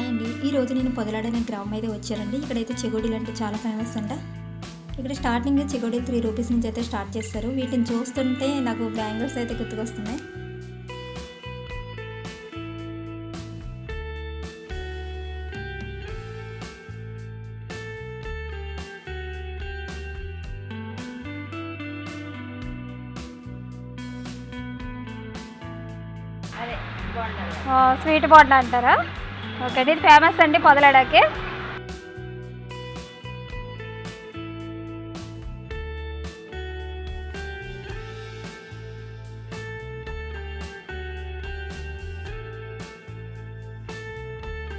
Hi అండి. ఈ రోజు నేను పొదలాడనే గ్రామం అయితే వచ్చానండి. ఇక్కడైతే చెగోడీలు అంటే చాలా ఫేమస్ అంట. ఇక్కడ స్టార్టింగ్ చెగోడీలు త్రీ రూపీస్ నుంచి అయితే స్టార్ట్ చేస్తారు. వీటిని చూస్తుంటే నాకు బ్యాంగిల్స్ అయితే గుర్తుకొస్తున్నాయి. స్వీట్ బాటిల్ అంటారా? ఓకే ఇది ఫేమస్ అండి పొదలాడకి.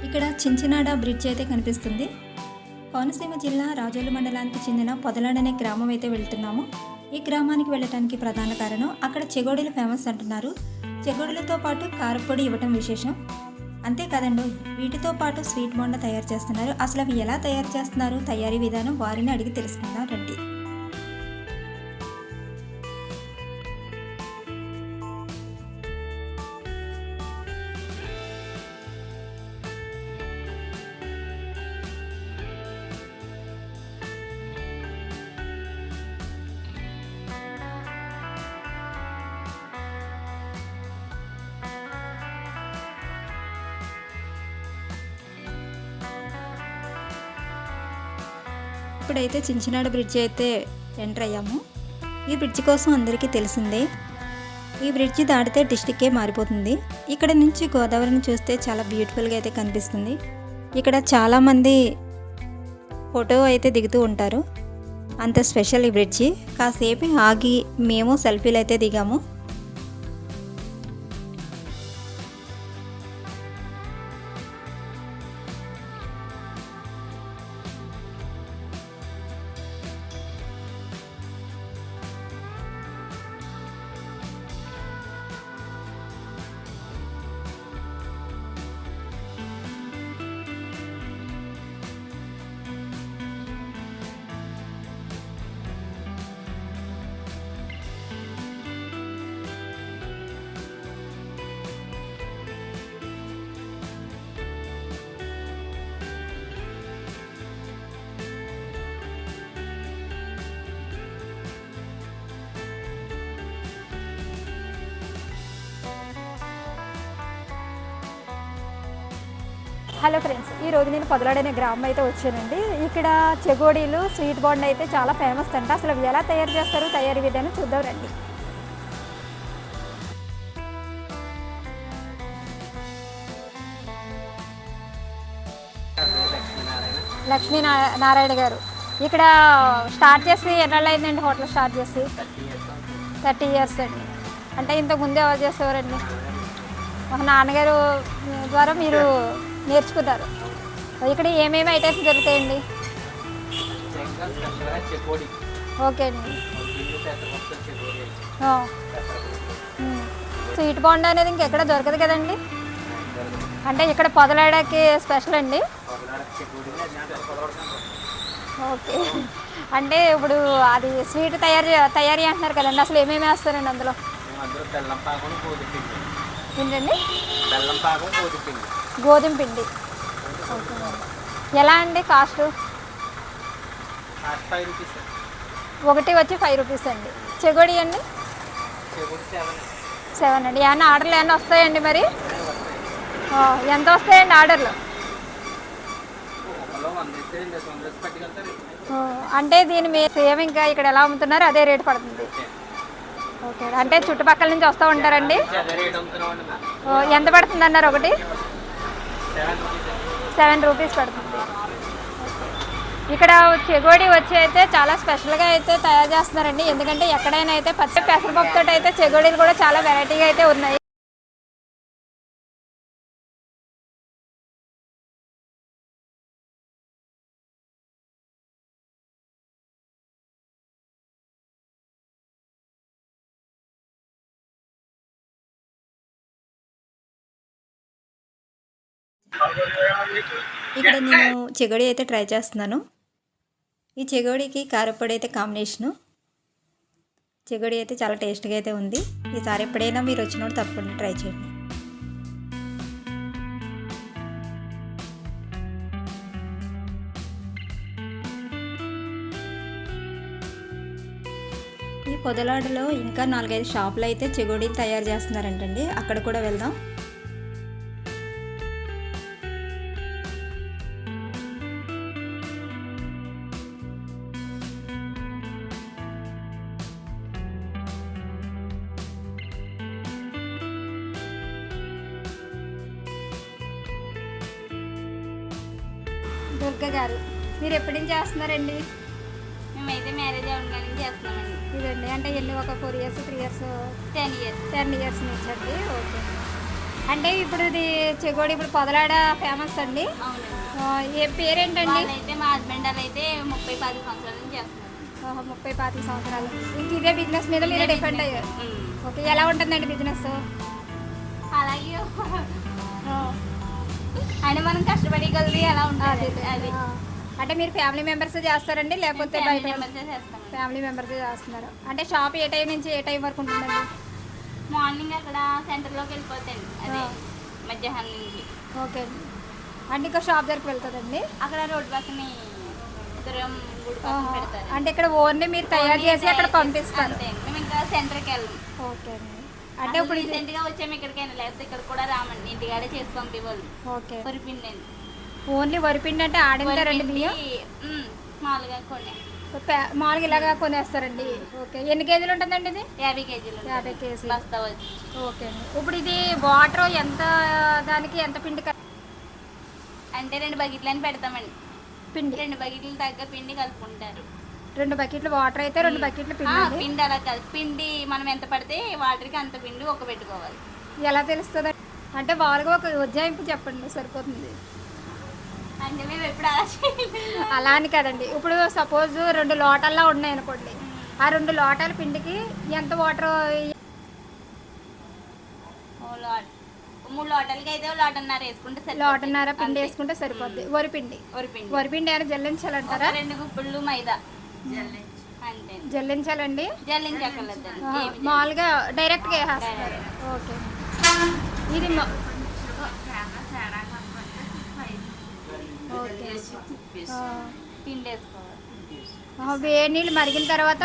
ఇక్కడ చించినాడ బ్రిడ్జ్ అయితే కనిపిస్తుంది. కోనసీమ జిల్లా రాజోలు మండలానికి చెందిన పొదలాడనే గ్రామం అయితే వెళ్తున్నాము. ఈ గ్రామానికి వెళ్ళటానికి ప్రధాన కారణం అక్కడ చెగోడీలు ఫేమస్ అంటున్నారు. చెగోడీలతో పాటు కారపొడి ఇవ్వటం విశేషం. అంతేకాదండి వీటితో పాటు స్వీట్ బోండా తయారు చేస్తున్నారు. అసలు అవి ఎలా తయారు చేస్తున్నారు? తయారీ విధానం వారిని అడిగి తెలుసుకుందాం రండి. అయితే చించినాడ బ్రిడ్జ్ అయితే ఎంటర్ అయ్యాము. ఈ బ్రిడ్జ్ కోసం అందరికీ తెలిసిందే ఈ బ్రిడ్జ్ దాటితే డిస్టిక్కే మారిపోతుంది. ఇక్కడ నుంచి గోదావరిని చూస్తే చాలా బ్యూటిఫుల్గా అయితే కనిపిస్తుంది. ఇక్కడ చాలామంది ఫోటో అయితే దిగుతూ ఉంటారు. అంత స్పెషల్ ఈ బ్రిడ్జి. కాసేపు ఆగి మేము సెల్ఫీలు అయితే దిగాము. హలో ఫ్రెండ్స్ ఈ రోజు నేను పొదలాడనే గ్రామం అయితే వచ్చానండి. ఇక్కడ చెగోడీలు స్వీట్ బాండ్ అయితే చాలా ఫేమస్ అంట. అసలు అవి ఎలా తయారు చేస్తారు తయారీ విధానం చూద్దాం రండి. లక్ష్మీ నారాయణ గారు ఇక్కడ స్టార్ట్ చేసి ఎన్నాళ్ళు అయిందండి హోటల్ స్టార్ట్ చేసి? థర్టీ ఇయర్స్ అండి. అంటే ఇంతకు ముందే ఎవరు చేసేవారండి? మా నాన్నగారు ద్వారా మీరు నేర్చుకుంటారు ఇక్కడ ఏమేమి ఐటమ్స్ దొరుకుతాయండి? ఓకే అండి. స్వీట్ బాండ అనేది ఇంకెక్కడ దొరకదు కదండి? అంటే ఇక్కడ పొదలాడకి స్పెషల్ అండి? ఓకే. అంటే ఇప్పుడు అది స్వీట్ తయారు తయారీ అంటున్నారు కదండి. అసలు ఏమేమి వేస్తారండి అందులో? ఏంటండి? బెల్లం పాకం గోధుమ పిండి. గోధుమ పిండి. ఓకే. ఎలా అండి కాస్ట్? Cost five rupees. ఒకటి వచ్చి ఫైవ్ రూపీస్ అండి. చెగోడి అండి? సెవెన్. అండి. ఏమన్నా ఆర్డర్లు ఏమన్నా వస్తాయండి మరి? ఎంత వస్తాయండి ఆర్డర్లు? అంటే దీని మీ సేమ్ ఇంకా ఇక్కడ ఎలా అమ్ముతున్నారో అదే రేట్ పడుతుంది. ఓకే. అంటే చుట్టుపక్కల నుంచి వస్తూ ఉంటారండి? ఎంత పడుతుంది అన్నారు ఒకటి? సెవెన్ రూపీస్ సెవెన్ రూపీస్ పడుతుంది. ఇక్కడ చెగోడి వచ్చి అయితే చాలా స్పెషల్గా అయితే తయారు చేస్తున్నారండి. ఎందుకంటే ఎక్కడైనా అయితే పచ్చి పెసరపప్పుతో అయితే చెగోడీలు కూడా చాలా వెరైటీగా అయితే ఉన్నాయి. ఇక్కడ నేను చెగడి అయితే ట్రై చేస్తున్నాను. ఈ చెగడికి కారపొడి అయితే కాంబినేషను. చెగడి అయితే చాలా టేస్ట్గా అయితే ఉంది. ఈసారి ఎప్పుడైనా మీరు వచ్చినప్పుడు తప్పకుండా ట్రై చేయండి. ఈ పొదలాడలో ఇంకా నాలుగైదు షాపులు అయితే చెగోడీలు తయారు చేస్తున్నారంటండి. అక్కడ కూడా వెళ్దాం. దుర్గ గారు. మీరు ఎప్పటి నుంచి చేస్తున్నారండి? మేమైతే మ్యారేజ్ అవ్వడానికి చేస్తున్నామండి. ఇదండి. అంటే ఎన్ని ఒక four years three years ten years ten years నుంచి అండి. ఓకే. అంటే ఇప్పుడు ఇది చెగోడి ఇప్పుడు పొదలాడ ఫేమస్ అండి. ఏ పేరేంటండి? వాళ్ళైతే మా హస్బెండ్ అయితే ముప్పై పది సంవత్సరాల నుంచి చేస్తున్నారు. ముప్పై పాతిక సంవత్సరాలు. ఇంక ఇదే బిజినెస్ మీద మీరు డిపెండ్ అయ్యారు. ఓకే ఎలా ఉంటుందండి బిజినెస్ అలాగే. అంటే మనం కష్టపడి కొద్ది ఎలా ఉంటుంది. అది అంటే మీరు ఫ్యామిలీ మెంబర్స్ చేస్తారండి? లేకపోతే బయట ఫ్యామిలీ మెంబర్సే చేస్తున్నారు. అంటే షాప్ ఏ టైం నుంచి ఏ టైం వరకు ఉంటుందండి? మార్నింగ్ అక్కడ సెంటర్లోకి వెళ్ళిపోతాండి అదే. మధ్యాహ్నం నుంచి. ఓకే. అండి అంటే ఇంకా షాప్ దగ్గరికి వెళ్తుందండి అక్కడ రోడ్డు పక్కన అంటే ఇక్కడ ఓన్లీ మీరు తయారు చేసి అక్కడ పంపిస్తారు. మేము ఇంకా సెంటర్కి వెళ్ళం. ఓకే అండి. అంటే ఇప్పుడు రీసెంట్గా వచ్చాము ఇక్కడికైనా. లేకపోతే ఇక్కడ కూడా రామండి. ఇంటికాడే చేసి పంపివ్వాలి ఓకే. వరిపిండి. అండి ఓన్లీ వరిపిండి అంటే ఆడింటారండి బియ్యం మామూలుగా కొన్ని మామూలుగా ఇలాగా కొనేస్తారండి. ఓకే. ఎన్ని కేజీలు ఉంటుందండి ఇది? యాభై కేజీలు. యాభై కేజీ బస్తా వచ్చి ఓకే అండి. ఇప్పుడు ఇది వాటర్ ఎంత దానికి ఎంత పిండి అంటే రెండు బకెట్లని పెడతామండి. పిండి. రెండు బకెట్లు తగ్గ పిండి కలుపుకుంటారు. రెండు బకెట్లు వాటర్ అయితే రెండు బకెట్లు పిండి. పిండి అలా కాదు. పిండి మనం ఎంత పడితే వాటర్కి అంత పిండి ఒక పెట్టుకోవాలి. ఎలా తెలుస్తుంది? అంటే మామూలుగా ఒక ఉజ్జాయింపు చెప్పండి సరిపోతుంది. అంటే మేము ఎప్పుడు అలా అని కదండి. ఇప్పుడు సపోజ్ రెండు లోటాల్లో ఉన్నాయి అనుకోండి. ఆ రెండు లోటాల పిండికి ఎంత వాటర్ మూడు లోటలకి అయితే లోటన్నర వేసుకుంటే. లోటన్నర పిండి. వేసుకుంటే సరిపోద్ది. వరి పిండి. వరిపిండి వరి పిండి ఏమైనా జల్లించాలంటారా? రెండు గుప్పిళ్ళు మైదా. జల్లించాలండి? మామూలుగా డైరెక్ట్గా వేసేస్తారు. ఓకే. ఇది వేడి నీళ్ళు మరిగిన తర్వాత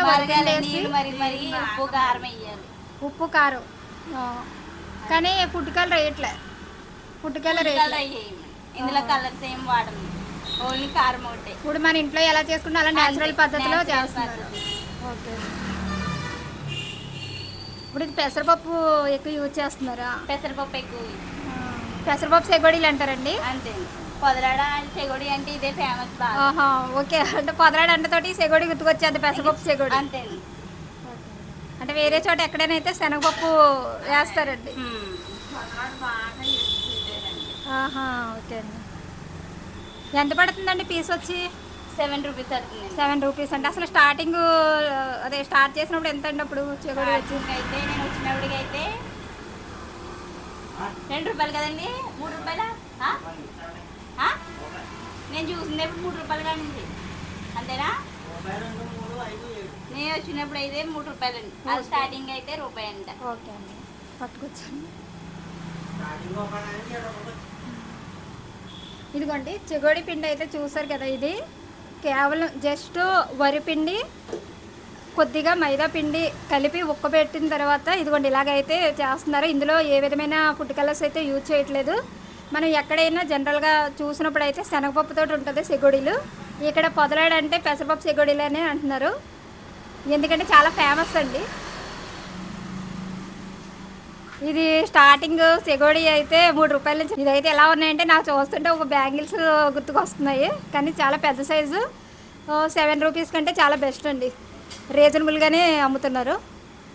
ఉప్పు కారం కానీ ఫుడ్ కలర్ కలర్ వేయమండి ఇందులో కలర్స్ ఏం వాడము. ఓన్లీ కారం ఒకటే. ఇప్పుడు మన ఇంట్లో ఎలా చేసుకుంటే అలా నేచురల్. పద్ధతిలో చేస్తున్నారు. ఓకే. ఇప్పుడు ఇది పెసరపప్పు ఎక్కువ యూజ్ చేస్తున్నారా? పెసరపప్పు ఎక్కువ పెసరపప్పు సెగోడీలు అంటారండి? అంతే పొదలాడ చెగొడి అంటే ఇదే ఫేమస్ బాగా. ఓకే. అంటే పొదరాడు అంటతోటి సెగోడి గుర్తుకొచ్చేది పెసరపప్పు సెగోడి అంతే అంటే వేరే చోట ఎక్కడైనా అయితే శనగపప్పు వేస్తారండి. ఆహా ఓకే అండి. ఎంత పడుతుందండి పీస్ వచ్చి? సెవెన్ రూపీస్ అవుతుందండి సెవెన్ రూపీస్ అంటే అసలు స్టార్టింగ్ అదే స్టార్ట్ చేసినప్పుడు ఎంత అండి అప్పుడు చెగోడి వచ్చి? అయితే నేను వచ్చినప్పటికి అయితే రెండు రూపాయలు కదండి? మూడు రూపాయల? నేను చూసింది ఇప్పుడు మూడు రూపాయలు కానింది. అంతేనా? నేను వచ్చినప్పుడు అయితే మూడు రూపాయలండి. అది స్టార్టింగ్ అయితే రూపాయి అంట. ఓకే అండి. పట్టుకొచ్చాను. ఇదిగోండి చెగోడి పిండి అయితే చూసారు కదా ఇది. కేవలం జస్ట్ వరిపిండి కొద్దిగా మైదా పిండి కలిపి ఉక్కబెట్టిన తర్వాత ఇదిగోండి ఇలాగైతే చేస్తున్నారు. ఇందులో ఏ విధమైన ఫుడ్ కలర్స్ అయితే యూజ్ చేయట్లేదు. మనం ఎక్కడైనా జనరల్గా చూసినప్పుడు అయితే శనగపప్పుతో ఉంటుంది సెగోడీలు. ఇక్కడ పొదలాడంటే పెసరపప్పు సెగోడీలు అని అంటున్నారు. ఎందుకంటే చాలా ఫేమస్ అండి. ఇది స్టార్టింగ్ సెగోడి అయితే మూడు రూపాయల నుంచి ఇదైతే ఎలా ఉన్నాయంటే నాకు చూస్తుంటే ఒక బ్యాంగిల్స్ గుర్తుకొస్తున్నాయి. కానీ చాలా పెద్ద సైజు. సెవెన్ రూపీస్ కంటే చాలా బెస్ట్ అండి. రీజనబుల్గానే అమ్ముతున్నారు.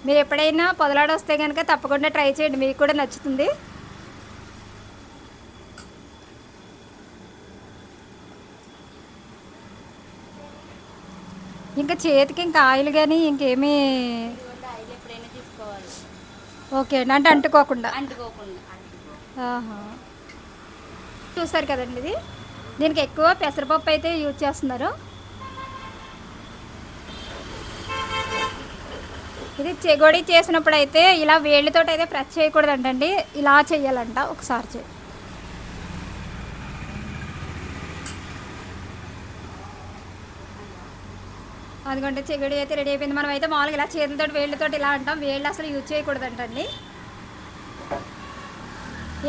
మీరు ఎప్పుడైనా పొదలాడ వస్తే కనుక తప్పకుండా ట్రై చేయండి. మీకు కూడా నచ్చుతుంది. ఇంకా చేతికి ఇంకా ఆయిల్ కానీ ఇంకేమీ ఇదిగోండి ఆయిల్ ఎప్పుడైనా తీసుకోవాలి ఓకే అండి అంటే అంటుకోకుండా. అంటుకోకుండా. చూసారు కదండి ఇది? దీనికి ఎక్కువ పెసరపప్పు అయితే యూజ్ చేస్తున్నారు. ఇది చెగోడి చేసినప్పుడు అయితే ఇలా వేళ్ళతో అయితే ప్రెస్ చేయకూడదంటండి. ఇలా చేయాలంట ఒకసారి చే అదిగంటే చెగడి అయితే రెడీ అయిపోయింది. మనం అయితే మామూలుగా ఇలా చేతులతో వేళ్ళతో ఇలా అంటాం. వేళ్ళు అసలు యూజ్ చేయకూడదంటండి.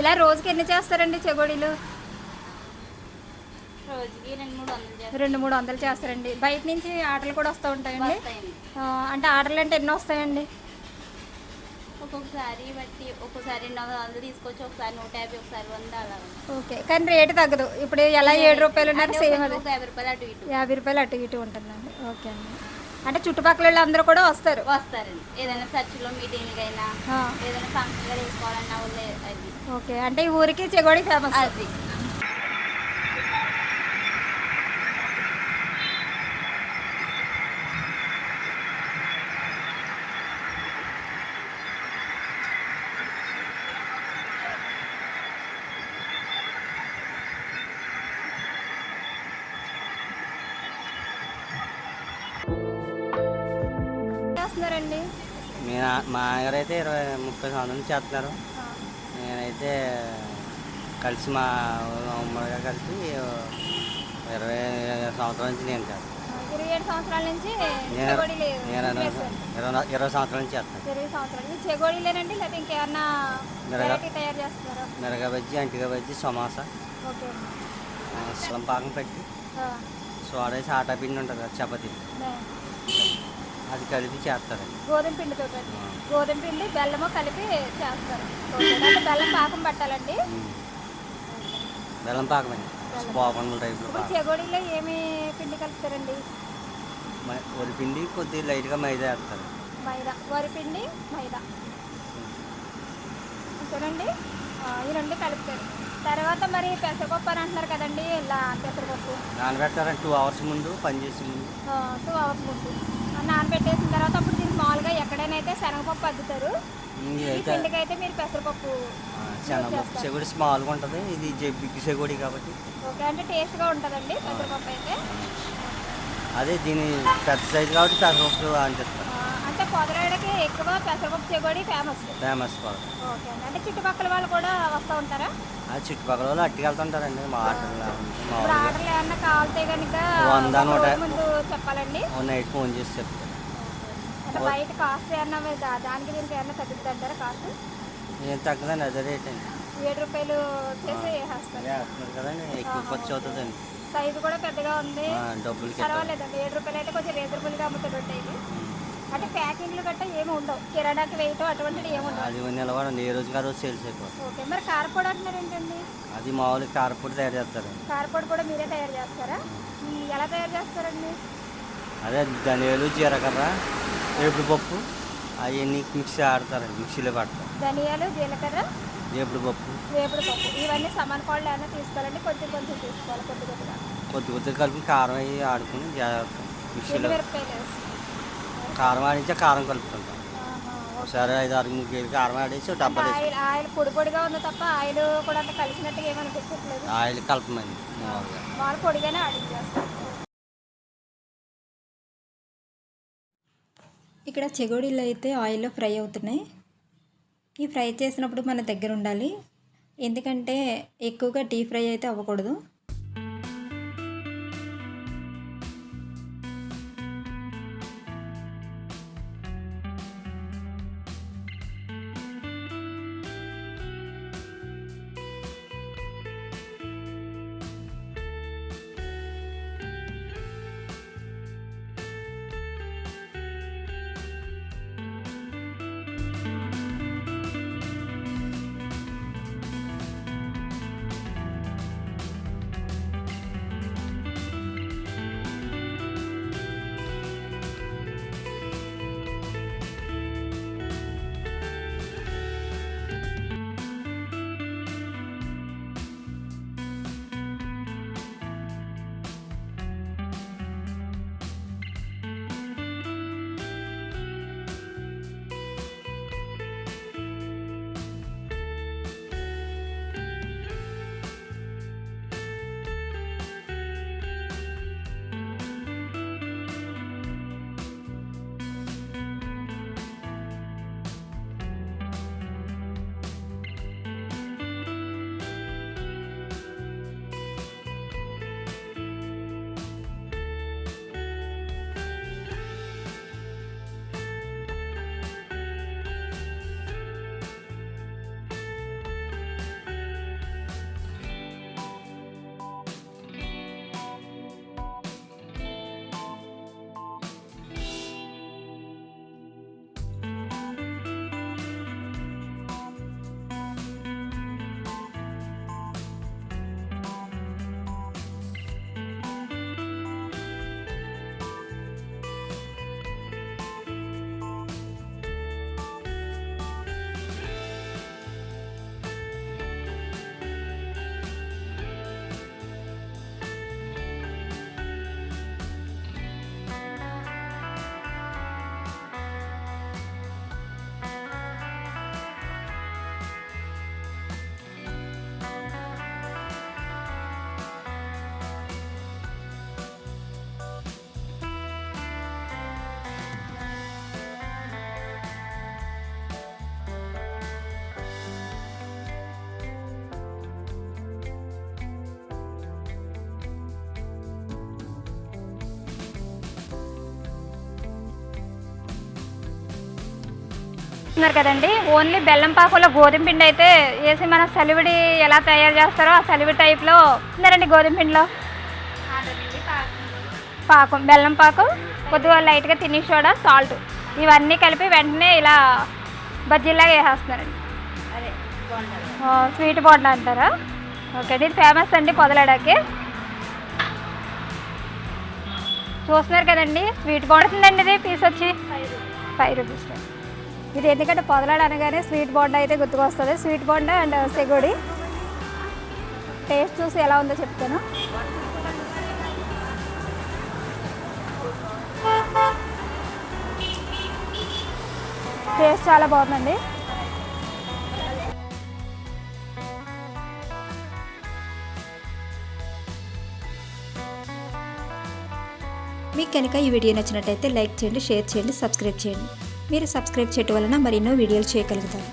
ఇలా రోజుకి ఎన్ని చేస్తారండి చెగోడీలు? రెండు మూడు వందలు చేస్తారండి. బయట నుంచి ఆటలు కూడా వస్తూ ఉంటాయండి? అంటే ఆర్డర్లు అంటే ఎన్ని వస్తాయండి? ఒక్కొక్కసారి బట్టి ఒక్కొక్కసారి రెండు వందలు తీసుకొచ్చి ఒకసారి నూట యాభై ఒకసారి వంద అలా ఓకే కానీ రేటు తగ్గదు. ఇప్పుడు ఎలా ఏడు రూపాయలు ఉన్నారు సేమ్ అది. యాభై రూపాయలు అటు ఇటు. యాభై రూపాయలు అటు ఇటు ఉంటుందండి. ఓకే అండి. అంటే చుట్టుపక్కల అందరూ కూడా వస్తారు. వస్తారండి. ఏదైనా చర్చిలో మీటింగ్ అయినా ఏదైనా వాళ్ళే అది. ఓకే అంటే ఈ ఊరికి చెగోడి ఫేమస్ అది. మా ఆయగారు అయితే ఇరవై ముప్పై సంవత్సరాల నుంచి చేస్తున్నారు నేనైతే కలిసి మా ఉమ్మడిగా కలిసి ఇరవై సంవత్సరాల నుంచి నేను చేస్తాను ఇరవై సంవత్సరాల నుంచి ఇరవై సంవత్సరాల నుంచి. చేస్తాను ఇరవై సంవత్సరాలు ఈ చెగోడీలేనండి లేకపోతే ఇంకేమన్నా మిరగ- వెరైటీ తయారు చేస్తున్నారా? మిరగ బజ్జి అంటిగా బజ్జి సమోసా సలం పాకం పెట్టి ఆ, సోడా వేసి ఆటా పిండి ఉంటుంది కదా చపాతీ. అది కలిపి చేస్తారండి గోధుమ పిండితో గోధుమ పిండి బెల్లము కలిపి చేస్తారు. అంటే బెల్లం పాకం పట్టాలండి. బెల్లం పాకం అండి పోపన్ల టైప్లో ఇప్పుడు చెగోడీలో ఏమి పిండి కలుపుతారండి? వరి పిండి కొద్దిగా లైట్గా మైదా వేస్తారు. మైదా. వరి పిండి మైదా. ఆ, ఈ రెండు కలుపుతారు. తర్వాత మరి పెసరపప్పు అని అంటున్నారు కదండి ఇలా పెసరపప్పు. నానబెడతారండి. టూ అవర్స్ ముందు పని చేసే ముందు. టూ అవర్స్ ముందు. నానబెట్టేసిన తర్వాత అప్పుడు దీనికి మామూలుగా ఎక్కడైనా అయితే శనగపప్పు అద్దుతారు. ఈ ఇదైతే పిండికి అయితే మీరు పెసరపప్పు శనగపప్పు చెగుడి స్మాల్గా ఉంటుంది. ఇది బిగ్ చెగుడి కాబట్టి. ఓకే అంటే టేస్ట్గా ఉంటుందండి పెసరపప్పు అయితే. అదే దీని పెద్ద సైజు కాబట్టి పెసరపప్పు ఆ, అంటే పొదరాడకి ఎక్కువ పెసరపప్పు చెగోడి ఫేమస్. ఫేమస్ ఓకే అంటే చుట్టుపక్కల వాళ్ళు కూడా వస్తూ ఉంటారా? ఆ చుట్టుపక్కల వాళ్ళు అట్టుకెళ్తుంటారండి. మా ఆటలు మామూలుగా. ఆర్డర్లు ఏమన్నా కావాలితే కనుక వంద, నూట- చెప్పాలండి? నైట్ ఫోన్ చేసి చెప్తారు అంటే బయట కాస్ట్ ఏమన్నా మీరు దా- దానికి దీనికి ఏమన్నా తగ్గుతుంది అంటారా కాస్ట్ ఏం తగ్గదండి అదే రేట్ అండి. ఏడు రూపాయలు చేసి వేసేస్తారు. వేస్తున్నారు కదండి ఎక్కువ ఖర్చు అవుతుందండి. సైజు కూడా పెద్దగా ఉంది. ఆ, డబ్బులకి పర్వాలేదండి ఏడు రూపాయలు అయితే కొంచెం రీజనబుల్గా అమ్ముతుంటాయి ఇది అంటే ప్యాకింగ్లు గట్ట ఏమి ఉండవు. కిరాణాకి వేయటం అటువంటివి ఏమి ఉండవు. అది నిలబడండి ఏ రోజు కాదు సేల్స్ అయిపోతుంది. ఓకే మరి కారపొడి అంటున్నారు ఏంటండి? అది మామూలుగా కారపొడి తయారు చేస్తారండి. కారపొడి కూడా మీరే తయారు చేస్తారా? ఎలా తయారు చేస్తారండి? అదే ధనియాలు జీలకర్ర వేపుడు పప్పు అవన్నీ మిక్సీ ఆడతారండి మిక్సీలో పడతారు ధనియాలు జీలకర్ర వేపుడు పప్పు వేపుడు పప్పు ఇవన్నీ సమాన పాళ్ళు ఏమైనా తీసుకోవాలండి కొంచెం కొంచెం తీసుకోవాలి కొద్ది కొద్దిగా. కొద్ది కొద్దిగా కలిపి కారం అవి ఆడుకుని జాగ్రత్త. మిక్సీలో కారం ఆడించే కారం ఓకే. ఒకసారి ఐదు ఆరు ముగ్గు వేలు కారం ఆడేసి డబ్బా ఆయిల్ ఆయిల్ పొడి పొడిగా ఉంది తప్ప ఆయిల్ కూడా అంత కలిసినట్టుగా ఏమనిపించట్లేదు. ఆయిల్ కలపమండి మామూలుగా. పొడిగానే ఆడించేస్తారు ఇక్కడ చెగోడీలు అయితే ఆయిల్లో ఫ్రై అవుతున్నాయి. ఈ ఫ్రై చేసినప్పుడు మన దగ్గర ఉండాలి. ఎందుకంటే ఎక్కువగా డీప్ ఫ్రై అయితే అవ్వకూడదు. ఉన్నారు కదండి. ఓన్లీ బెల్లం పాకంలో గోధుమ పిండి అయితే వేసి మనం సలివిడి ఎలా తయారు చేస్తారో ఆ సలివిడి టైప్లో ఉన్నారండి గోధుమ పిండిలో. పాకం బెల్లం పాకం కొద్దిగా లైట్గా తిని సోడా సాల్ట్ ఇవన్నీ కలిపి వెంటనే ఇలా బజ్జీలాగా వేసేస్తున్నారండి. స్వీట్ బోండా అంటారా? ఓకే ఇది ఫేమస్ అండి పొదలాడకి. చూస్తున్నారు కదండి స్వీట్ బాగుంటుందండి ఇది పీస్ వచ్చి. ఫైవ్ రూపీస్ ఇది ఎందుకంటే పొదలాడు అనగానే స్వీట్ బోండా అయితే గుర్తుకొస్తుంది. స్వీట్ బోండా అండ్ సెగుడి. టేస్ట్ చూసి ఎలా ఉందో చెప్తాను. టేస్ట్ చాలా బాగుందండి. మీకు కనుక ఈ వీడియో నచ్చినట్టయితే లైక్ చేయండి షేర్ చేయండి సబ్స్క్రైబ్ చేయండి. మీరు సబ్స్క్రైబ్ చేయటం వలన మరెన్నో వీడియోలు చేయగలుగుతారు.